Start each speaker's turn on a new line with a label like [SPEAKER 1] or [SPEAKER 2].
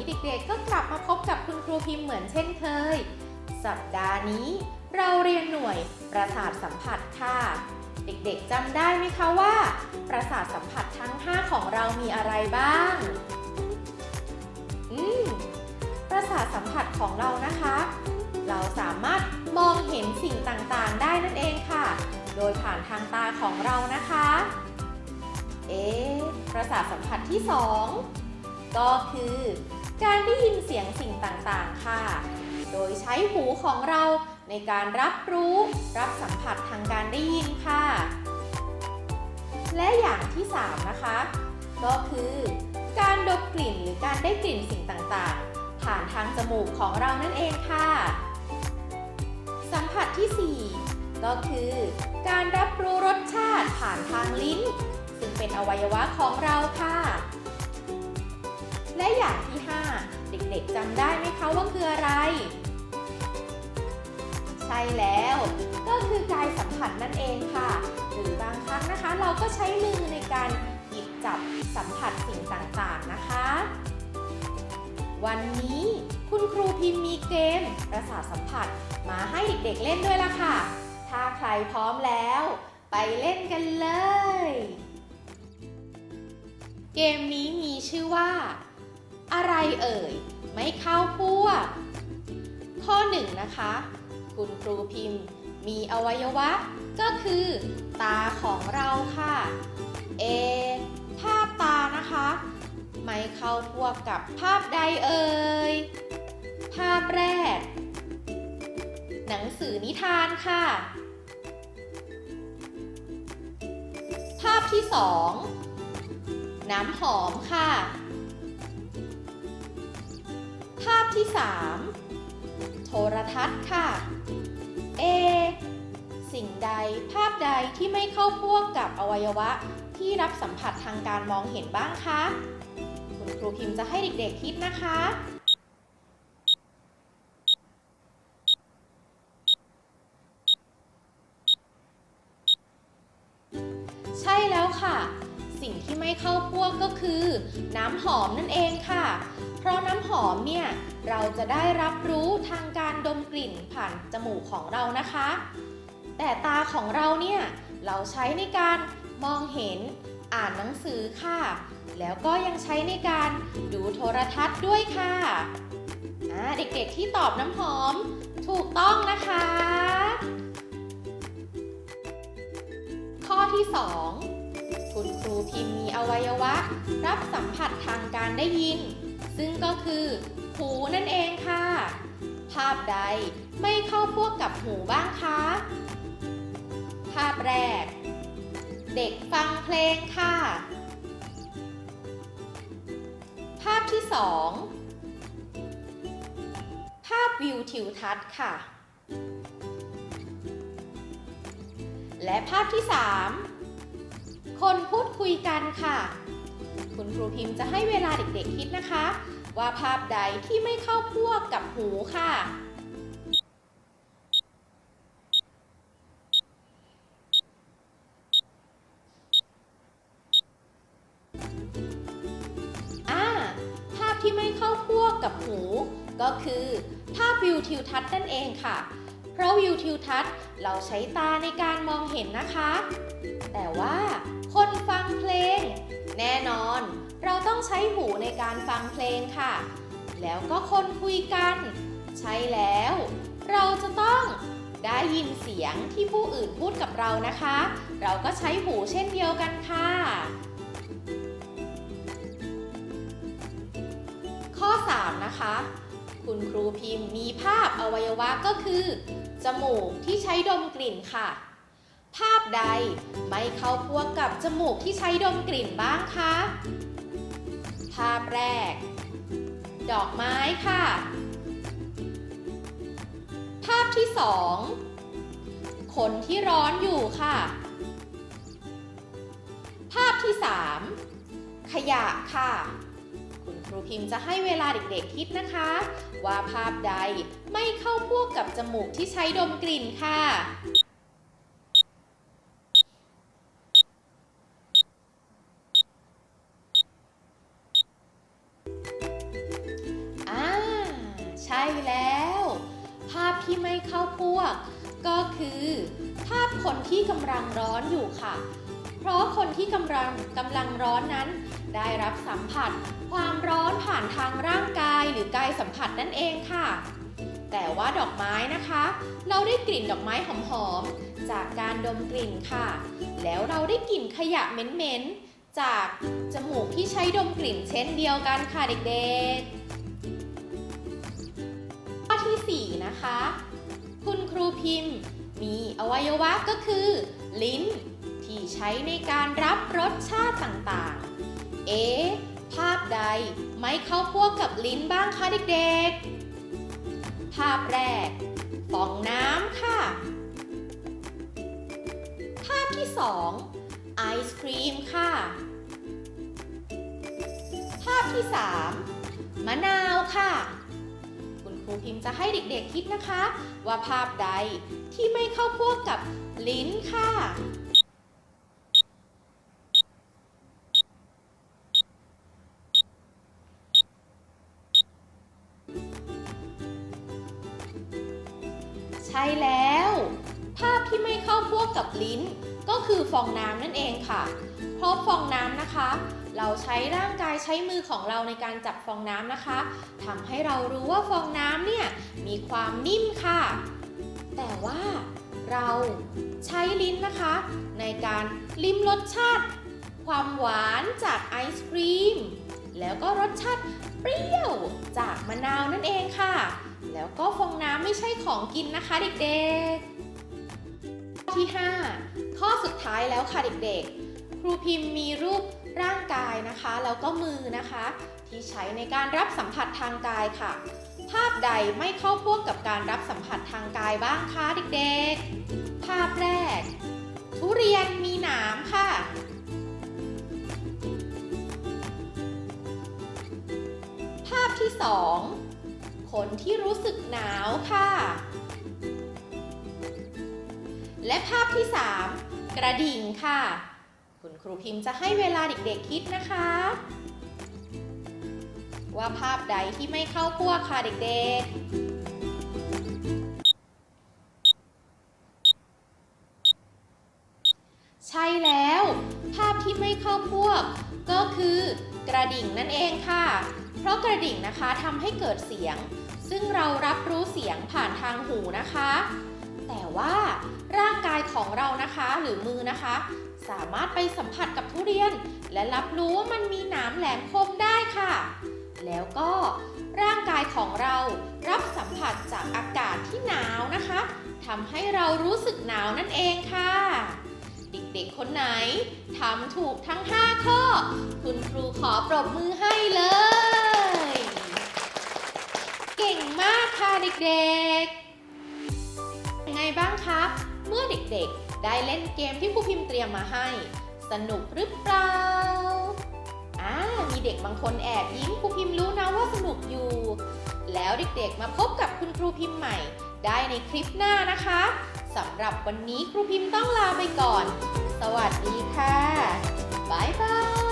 [SPEAKER 1] นี้เด็กๆ ก็กลับมาพบกับคุณครูพิมพ์เหมือนเช่นเคย สัปดาห์นี้เราเรียนหน่วยประสาทสัมผัสค่ะ เด็กๆจำได้ไหมคะว่า ประสาทสัมผัสทั้ง 5 ของเรามีอะไรบ้าง อืม ประสาทสัมผัสของเรานะคะ เราสามารถมองเห็นสิ่งต่างๆ ได้นั่นเองค่ะ โดยผ่านทางตาของเรานะคะ เอ๊ะประสาทสัมผัสที่ 2 ก็คือ การได้ยินเสียงสิ่งต่างๆ ค่ะ โดยใช้หูของเราในการรับรู้ รับสัมผัสทางการได้ยินค่ะ และอย่างที่ 3 นะคะ ก็คือ การดมกลิ่นหรือการได้กลิ่นสิ่งต่างๆ ผ่านทางจมูกของเรานั่นเองค่ะ สัมผัสที่ 4 ก็คือ การรับรู้รสชาติผ่านทางลิ้น ซึ่งเป็นอวัยวะของเราค่ะ และอย่างที่ 5 เด็กๆจำได้ไหมคะว่าคืออะไร ใช่แล้ว ก็คือกายสัมผัสนั่นเองค่ะ หรือบางครั้งนะคะ เราก็ใช้มือในการหยิบจับสัมผัสสิ่งต่างๆนะคะ วันนี้คุณครูพิมพ์มีเกม ประสาทสัมผัสมาให้เด็กๆเล่นด้วยล่ะค่ะ ถ้าใครพร้อมแล้ว ไปเล่นกันเลย เกมนี้มีชื่อว่า อะไรเอ่ย ไม่เข้าพวกข้อหนึ่งนะคะ คุณครูพิมพ์ มีอวัยวะ ก็คือ ตาของเราค่ะ เอ ภาพตานะคะ ไม่เข้าพวกกับภาพใดเอ่ย ภาพแรก หนังสือนิทานค่ะ ภาพที่สองน้ำหอมค่ะ ที่สามโทรทัศน์ค่ะเอสิ่งใดภาพใดที่ไม่เข้าพวกกับอวัยวะที่รับสัมผัสทางการมองเห็นบ้างคะ คุณครูพิมพ์จะให้เด็กๆคิดนะคะ ใช่แล้วค่ะ สิ่งที่ไม่เข้าพวกก็คือ น้ำหอมนั่นเองค่ะ เพราะน้ำหอมเนี่ยเราจะได้รับรู้ทางการดมกลิ่นผ่านจมูกของเรานะคะ แต่ตาของเราเนี่ยเราใช้ในการมองเห็นอ่านหนังสือค่ะ แล้วก็ยังใช้ในการดูโทรทัศน์ด้วยค่ะเด็กๆที่ตอบน้ำหอมถูกต้องนะคะ ข้อที่ 2 คุณครูพิมพ์มีอวัยวะ รับสัมผัสทางการได้ยิน ซึ่งก็คือ หูนั่นเองค่ะ ภาพใดไม่เข้าพวกกับหูบ้างคะ ภาพแรก เด็กฟังเพลงค่ะ ภาพที่สองภาพวิวทิวทัศน์ค่ะและภาพที่ 3 คนพูดคุยกันค่ะ คุณครูพิมพ์จะให้เวลาเด็กๆคิดนะคะ ว่าภาพใดที่ไม่เข้าพวกกับหูค่ะ อ่า ภาพที่ไม่เข้าพวกกับหู ก็คือภาพวิวทิวทัศน์นั่นเองค่ะ เพราะวิวทิวทัศน์เราใช้ตาในการมองเห็นนะคะ แต่ว่า คนฟังเพลง แน่นอน เราต้องใช้หูในการฟังเพลงค่ะ แล้วก็คนคุยกัน ใช่แล้ว เราจะต้องได้ยินเสียงที่ผู้อื่นพูดกับเรานะคะ เราก็ใช้หูเช่นเดียวกันค่ะ ข้อ 3 นะคะ คุณครูพิมพ์มีภาพอวัยวะก็คือ จมูกที่ใช้ดมกลิ่นค่ะ ภาพใดไม่เข้าพวกกับจมูกที่ใช้ดมกลิ่นบ้างคะ ภาพแรก ดอกไม้ค่ะ ภาพที่สองคนที่ร้อนอยู่ค่ะ ภาพที่สามขยะค่ะ คุณครูพิมพ์จะให้เวลาเด็กๆคิดนะคะ ว่าภาพใดไม่เข้าพวกกับจมูกที่ใช้ดมกลิ่นค่ะ ไม่เข้าพวก ก็คือภาพคนที่กำลังร้อนอยู่ค่ะ เพราะคนที่กำลังกำลังร้อนนั้น ได้รับสัมผัส ความร้อนผ่านทางร่างกายหรือกายสัมผัสนั่นเองค่ะ แต่ว่าดอกไม้นะคะ เราได้กลิ่นดอกไม้หอมๆจากการดมกลิ่นค่ะ แล้วเราได้กลิ่นขยะเหม็นๆจากจมูกที่ใช้ดมกลิ่นเช่นเดียวกันค่ะเด็กๆ ข้อที่ 4 นะคะ คุณครูพิมพ์ มีอวัยวะก็คือ ลิ้น ที่ใช้ในการรับรสชาติต่างๆ เอ๊ะภาพใดไม่เข้าพวกกับลิ้นบ้างคะเด็กๆ ภาพแรกฟองน้ำค่ะ ภาพที่สองไอศครีมค่ะ ภาพที่สามมะนาวค่ะ รูพิมพ์จะให้เด็กๆคิดนะคะ ว่าภาพใดที่ไม่เข้าพวกกับลิ้นค่ะ ใช่แล้ว ภาพที่ไม่เข้าพวกกับลิ้น ก็คือฟองน้ำนั่นเองค่ะ เพราะฟองน้ำนะคะ เราใช้ร่างกายใช้มือของเราในการจับฟองน้ำนะคะทำให้เรารู้ว่าฟองน้ำเนี่ยมีความนิ่มค่ะ แต่ว่าเราใช้ลิ้นนะคะ ในการลิ้มรสชาติ ความหวานจากไอศครีม แล้วก็รสชาติเปรี้ยวจากมะนาวนั่นเองค่ะ แล้วก็ฟองน้ำไม่ใช่ของกินนะคะเด็กๆ ข้อที่ 5 ข้อสุดท้ายแล้วค่ะเด็กๆ ครูพิมพ์มีรูป ร่างกายนะคะ แล้วก็มือนะคะ ที่ใช้ในการรับสัมผัสทางกายค่ะ ภาพใดไม่เข้าพวกกับการรับสัมผัสทางกายบ้างคะเด็กๆ ภาพแรก ทุเรียนมีหนามค่ะ ภาพที่สองคนที่รู้สึกหนาวค่ะ และภาพที่3กระดิ่งค่ะ คุณครูพิมพ์จะให้เวลาเด็กๆคิดนะคะ ว่าภาพใดที่ไม่เข้าพวกค่ะเด็กๆใช่แล้ว ภาพที่ไม่เข้าพวก ก็คือกระดิ่งนั่นเองค่ะ เพราะกระดิ่งนะคะทำให้เกิดเสียง ซึ่งเรารับรู้เสียงผ่านทางหูนะคะ แต่ว่าร่างกายของเรานะคะหรือมือนะคะ สามารถไปสัมผัสกับทุเรียน และรับรู้ว่ามันมีหนามแหลมคมได้ค่ะ แล้วก็ร่างกายของเรารับสัมผัสจากอากาศที่หนาวนะคะทำให้เรารู้สึกหนาวนั่นเองค่ะ เด็กๆคนไหนทำถูกทั้ง 5 ข้อ คุณครูขอปรบมือให้เลย เก่งมากค่ะเด็กๆยังไงบ้างคะ เมื่อเด็กๆ ได้เล่นเกมที่ครูพิมพ์เตรียมมาให้ สนุกหรือเปล่าอ่ามีเด็กบางคนแอบยิ้มครูพิมพ์รู้นะว่าสนุกอยู่ แล้วเด็กๆมาพบกับคุณครูพิมพ์ใหม่ ได้ในคลิปหน้านะคะสำหรับวันนี้ครูพิมพ์ต้องลาไปก่อน สวัสดีค่ะ บ๊ายบาย